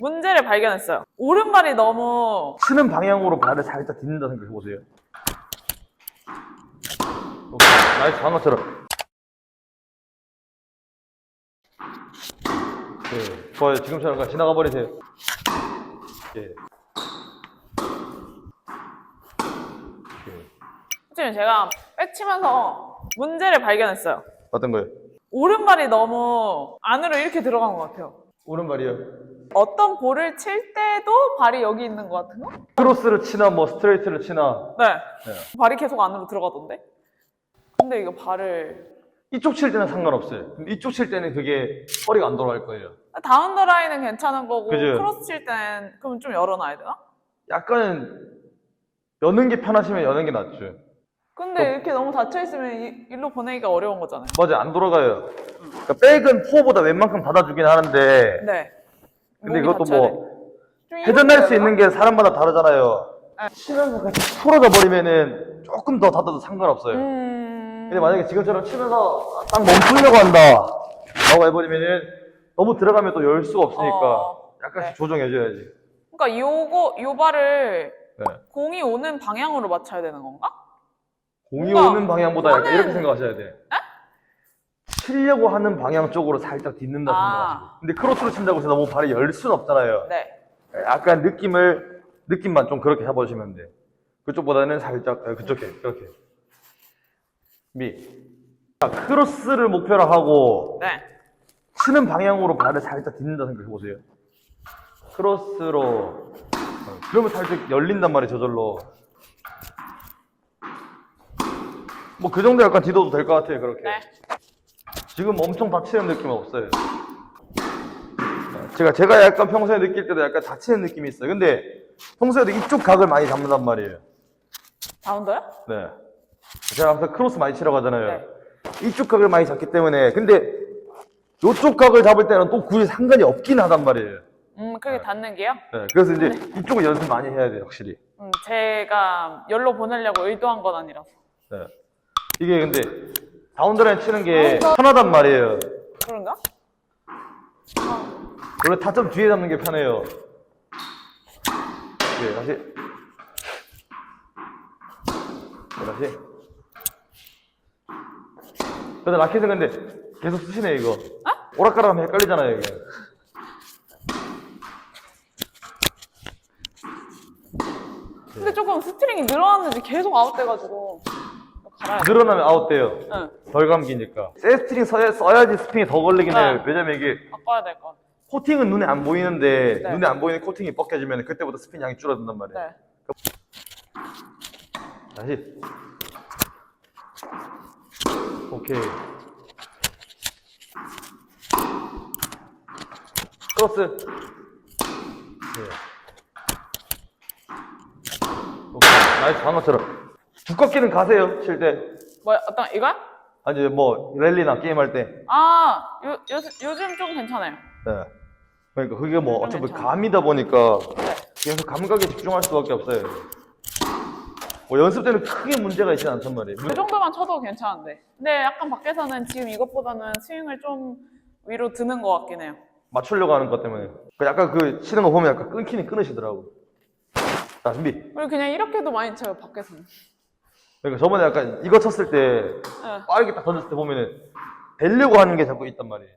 문제를 발견했어요. 오른발이 너무 치는 방향으로 발을 살짝 딛는다 생각해 보세요. 오케이. 나이스 방어처럼. 네, 좋아요. 지금처럼 그냥 지나가 버리세요. 예. 예. 지금 제가 백치면서 문제를 발견했어요. 어떤 거요? 오른발이 너무 안으로 이렇게 들어간 것 같아요. 오른발이요. 어떤 볼을 칠 때도 발이 여기 있는 것 같은 거? 크로스를 치나 뭐 스트레이트를 치나 네. 네. 발이 계속 안으로 들어가던데? 근데 이거 발을 이쪽 칠 때는 상관없어요. 근데 이쪽 칠 때는 그게 허리가 안 돌아갈 거예요. 다운 더 라인은 괜찮은 거고 그죠. 크로스 칠 때는 그럼 좀 열어놔야 되나? 약간 여는 게 편하시면 여는 게 낫죠. 근데 이렇게 너무 닫혀 있으면 이- 일로 보내기가 어려운 거잖아요. 맞아요. 안 돌아가요. 그러니까 백은 포보다 웬만큼 닫아주긴 하는데 네. 근데 이것도 닫혀야 뭐. 좀 회전할 수 있는 게 사람마다 다르잖아요. 네. 치면서 같이 풀어져 버리면은 조금 더 닫아도 상관없어요. 음... 근데 만약에 지금처럼 치면서 딱 멈추려고 한다 라고 해버리면은 너무 들어가면 또 열 수가 없으니까 어, 약간씩 네. 조정해줘야지. 그러니까 요거 요 발을 네. 공이 오는 방향으로 맞춰야 되는 건가? 공이 뭔가 오는 방향보다 약간 이렇게 생각하셔야 돼. 치려고 하는 방향 쪽으로 살짝 딛는다 아. 생각하시고. 근데 크로스로 친다고 해서 너무 발이 열 수는 없잖아요. 네. 약간 느낌을 느낌만 좀 그렇게 해보시면 돼. 그쪽보다는 살짝 아, 그쪽에 이렇게 미. 자, 크로스를 목표로 하고 네. 치는 방향으로 발을 살짝 딛는다 생각해 보세요. 크로스로 어, 그러면 살짝 열린단 말이에요 저절로. 뭐 그 정도 약간 뒤둬도 될 것 같아요 그렇게. 네. 지금 엄청 다치는 느낌은 없어요. 제가 제가 약간 평소에 느낄 때도 약간 다치는 느낌이 있어요. 근데 평소에도 이쪽 각을 많이 잡는단 말이에요. 다운더요? 네. 제가 항상 크로스 많이 치러 가잖아요. 네. 이쪽 각을 많이 잡기 때문에 근데 이쪽 각을 잡을 때는 또 굳이 상관이 없긴 하단 말이에요. 음, 그게 닿는 게요? 네. 그래서 이제 이쪽을 연습 많이 해야 돼요, 확실히. 음, 제가 열로 보내려고 의도한 건 아니라서. 네. 이게 근데 다운드라인 치는 게 편하단 말이에요. 그런가? 원래 타점 뒤에 잡는 게 편해요. 네, 다시. 네, 다시. 근데 라켓은 근데 계속 쓰시네, 이거. 오락가락 하면 헷갈리잖아요, 이게. 근데 조금 스트링이 늘어났는지 계속 아웃돼가지고 갈아야 돼. 늘어나면 아웃돼요. 응, 덜 감기니까. 세스트링 써야, 써야지 스핀이 더 걸리긴 해요. 네. 왜냐면 이게 바꿔야 될 것. 코팅은 눈에 안 보이는데 네. 눈에 안 보이는 코팅이 벗겨지면 그때부터 스핀 양이 줄어든단 말이에요. 네. 다시. 오케이. 크로스. 네. 오케이. 나이스 방어처럼. 두껍게는 가세요, 칠 때. 뭐야, 어떤, 이거야? 아니, 뭐, 랠리나 게임할 때. 아, 요, 요, 요즘 좀 괜찮아요. 네. 그러니까 그게 뭐좀 어차피 괜찮아. 감이다 보니까 네. 계속 감각에 집중할 수밖에 없어요. 뭐 연습 때는 크게 문제가 있진 않단 말이에요. 그 정도만 쳐도 괜찮은데. 근데 약간 밖에서는 지금 이것보다는 스윙을 좀 위로 드는 것 같긴 해요. 맞추려고 하는 것 때문에. 그 약간 그 치는 거 보면 약간 끊기는 끊으시더라고. 자, 준비. 그리고 그냥 이렇게도 많이 쳐요, 밖에서는. 그러니까 저번에 약간 이거 쳤을 때 네. 빠르게 딱 던졌을 때 보면은 되려고 하는 게 자꾸 있단 말이에요.